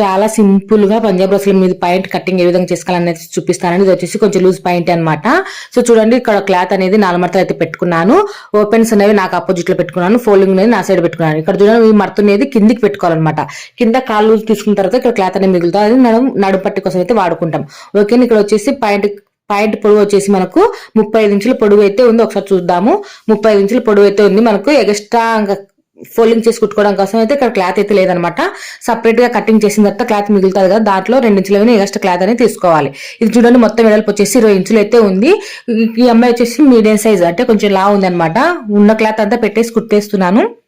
చాలా సింపుల్గా పంజాబ్ డ్రెస్ల మీద పాయింట్ కటింగ్ ఏ విధంగా చేసుకోవాలనేది చూపిస్తానండి. ఇది వచ్చేసి కొంచెం లూజ్ పాయింట్ అన్నమాట. సో చూడండి ఇక్కడ క్లాత్ అనేది నాలుగు మడతలు అయితే పెట్టుకున్నాను. ఓపెన్స్ అనేవి నాకు ఆపోజిట్లో పెట్టుకున్నాను. ఫోల్డింగ్ అనేది నా సైడ్ పెట్టుకున్నాను. ఇక్కడ చూడండి ఈ మడత అనేది కిందికి పెట్టుకోవాలన్నమాట. కింద కాళ్ళు తీసుకున్న తర్వాత ఇక్కడ క్లాత్ అనేది మిగులుతుంది. అది నడుము నడుపట్టి కోసం అయితే వాడుకుంటాం. ఓకే ఇక్కడ వచ్చేసి పాయింట్ పాయింట్ పొడవు వచ్చేసి మనకు ముప్పై ఐదు ఇంచుల పొడవు అయితే ఉంది. ఒకసారి చూద్దాము. ముప్పై ఐదు ఇంచుల పొడవు అయితే ఉంది. మనకు ఎక్స్ట్రా ఫోల్డింగ్ చేసి కుట్టుకోవడం కోసం అయితే ఇక్కడ క్లాత్ అయితే లేదనమాట. సపరేట్గా కటింగ్ చేసిన తర్వాత క్లాత్ మిగులుతుంది కదా దాంట్లో రెండు ఇంచులు ఎక్స్ట్రా క్లాత్ అనేది తీసుకోవాలి. ఇది చూడండి మొత్తం వెడల్పు వచ్చేసి ఇరవై ఇంచులు అయితే ఉంది. ఈ- ఈ అమ్మాయి వచ్చేసి మీడియం సైజ్ అంటే కొంచెం లా ఉంది అనమాట ఉన్న క్లాత్ అంతా పెట్టేసి కుట్టేస్తున్నాను.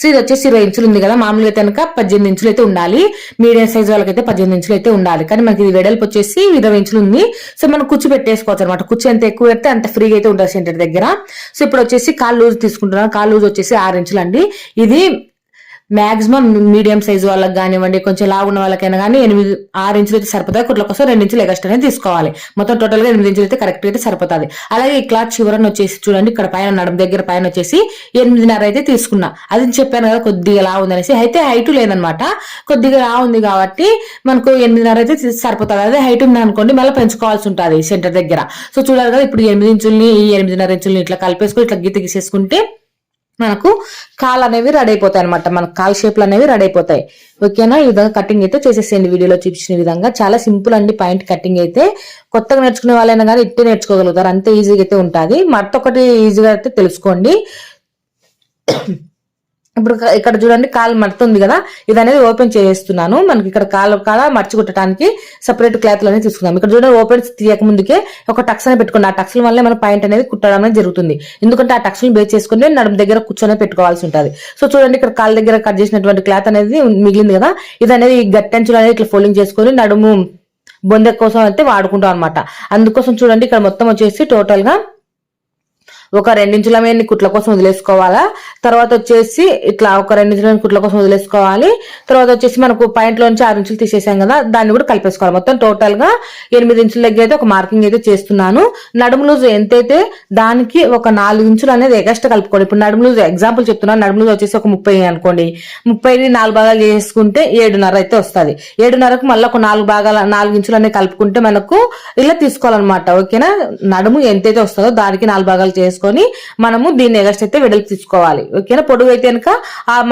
సో ఇది వచ్చేసి ఇరవై ఇంచులు ఉంది కదా. మామూలుగా అయితే కనుక పద్దెనిమిది ఇంచులు అయితే ఉండాలి. మీడియం సైజ్ వాళ్ళకైతే పద్దెనిమిది ఇంచులు అయితే ఉండాలి. కానీ మనకి ఇది వెడల్పు వచ్చేసి ఇరవై ఇంచులు ఉంది. సో మనం కుర్చీ పెట్టేసుకోవచ్చు అనమాట కుచ్చు ఎంత ఎక్కువ పెడితే అంత ఫ్రీగా అయితే ఉంటుంది సెంటర్ దగ్గర. సో ఇప్పుడు వచ్చేసి కాల్ లూజ్ తీసుకుంటున్నాను కాల్ లూజ్ వచ్చేసి ఆరు ఇంచులు అండి. ఇది మాక్సిమం మీడియం సైజ్ వాళ్ళకి కానివ్వండి కొంచెం లావు ఉన్న వాళ్ళకైనా కానీ ఎనిమిది ఆరు ఇంచులు అయితే సరిపోతాయి. కుట్ల కోసం రెండు ఇంచులు ఎగస్ట్ అనేది తీసుకోవాలి. మొత్తం టోటల్గా ఎనిమిది ఇంచులు అయితే కరెక్ట్ అయితే సరిపోతుంది. అలాగే ఈ క్లాత్ చివరన వచ్చేసి చూడండి ఇక్కడ పైన నడుము దగ్గర పైన వచ్చేసి ఎనిమిదిన్నర అయితే తీసుకున్నా. అది చెప్పాను కదా కొద్దిగా లా ఉందనేసి. అయితే హైట్ లేదనమాట. కొద్దిగా లా ఉంది కాబట్టి మనకు ఎనిమిదిన్నర అయితే సరిపోతుంది. అదే హైట్ ఉంది అనుకోండి మళ్ళీ పెంచుకోవాల్సి ఉంటుంది సెంటర్ దగ్గర. సో చూడాలి కదా ఇప్పుడు ఎనిమిది ఇంచుల్ని ఈ ఎనిమిదిన్నర ఇంచుల్ని ఇట్లా కలిపేసుకుని ఇట్లా గీత గీసేసుకుంటే మనకు కాలు అనేవి రెడీ అయిపోతాయి అనమాట మన కాల్ షేప్లు అనేవి రెడీ అయిపోతాయి. ఓకేనా ఈ విధంగా కటింగ్ అయితే చేసేసేయండి వీడియోలో చూపించిన విధంగా. చాలా సింపుల్ అండి పాయింట్ కటింగ్ అయితే. కొత్తగా నేర్చుకునే వాళ్ళైనా కానీ ఇట్టే నేర్చుకోగలుగుతారు. అంతే ఈజీగా అయితే ఉంటుంది. మరొకటి ఒకటి ఈజీగా అయితే తెలుసుకోండి. ఇప్పుడు ఇక్కడ చూడండి కాలు మడుతుంది ఉంది కదా? ఇది అనేది ఓపెన్ చేస్తున్నాను. మనకి ఇక్కడ కాలు కాడ మర్చి కుట్టడానికి సపరేట్ క్లాత్లు అనేది తీసుకుందాం. ఇక్కడ చూడండి ఓపెన్ తీయక ముందుకే ఒక టక్స్ అనేది పెట్టుకోండి. ఆ టక్స్ వల్లే మనం పాయింట్ అనేది కుట్టడం అనేది జరుగుతుంది. ఎందుకంటే ఆ టక్స్ని బేస్ చేసుకుని నడుము దగ్గర కూర్చొని పెట్టుకోవాల్సి ఉంటుంది. సో చూడండి ఇక్కడ కాళ్ళ దగ్గర కట్ చేసినటువంటి క్లాత్ అనేది మిగిలింది కదా? ఇది అనేది గట్టెంచులు అనేది ఇట్లా ఫోల్డింగ్ చేసుకొని నడుము బొందె కోసం అయితే వాడుకుంటాం అనమాట అందుకోసం చూడండి ఇక్కడ మొత్తం వచ్చేసి టోటల్గా ఒక రెండించుల మీద కుట్ల కోసం వదిలేసుకోవాలా? తర్వాత వచ్చేసి ఇట్లా ఒక రెండించుల మీద కుట్ల కోసం వదిలేసుకోవాలి. తర్వాత వచ్చేసి మనకు పాయింట్ నుంచి ఆరు ఇంచులు తీసేసాం కదా దాన్ని కూడా కలిపేసుకోవాలి. మొత్తం టోటల్గా ఎనిమిది ఇంచుల దగ్గర అయితే ఒక మార్కింగ్ అయితే చేస్తున్నాను. నడుము లూజ్ ఎంతైతే దానికి ఒక నాలుగు ఇంచులు అనేది ఎగస్ట్రా కలుపుకోండి ఇప్పుడు నడుము లూజ్ ఎగ్జాంపుల్ చెప్తున్నాను. నడుము లూజ్ వచ్చేసి ఒక ముప్పై అనుకోండి. ముప్పైని నాలుగు భాగాలు చేసుకుంటే ఏడున్నర అయితే వస్తుంది. ఏడున్నరకు మళ్ళీ ఒక నాలుగు భాగాల నాలుగు ఇంచులు అనేది కలుపుకుంటే మనకు ఇలా తీసుకోవాలన్నమాట. ఓకేనా? నడుము ఎంతైతే వస్తుందో దానికి నాలుగు భాగాలు చేసుకొని మనము దీన్ని ఎగస్ట్ అయితే వెడల్పు తీసుకోవాలి. ఓకేనా? పొడుగు అయితే కనుక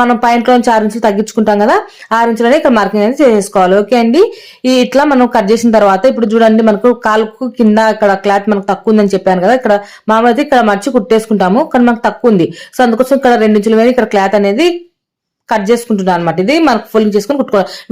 మనం పాయింట్ ఆరు ఇంచులు తగ్గించుకుంటాం కదా ఆరు ఇంచులు అనేది ఇక్కడ మార్కింగ్ అనేది చేసుకోవాలి ఓకే అండి? ఈ ఇట్లా మనం కట్ చేసిన తర్వాత ఇప్పుడు చూడండి మనకు కాలుకు కింద ఇక్కడ క్లాత్ మనకు తక్కువ ఉందని చెప్పాను కదా ఇక్కడ మామూలు అయితే ఇక్కడ మర్చి కుట్టేసుకుంటాము కానీ మనకు తక్కువ ఉంది. సో అందుకోసం ఇక్కడ రెండు ఇంచుల మీద ఇక్కడ క్లాత్ అనేది కట్ చేసుకుంటున్నాను అనమాట ఇది మనకు ఫుల్ చేసుకొని కుట్టుకోవాలి.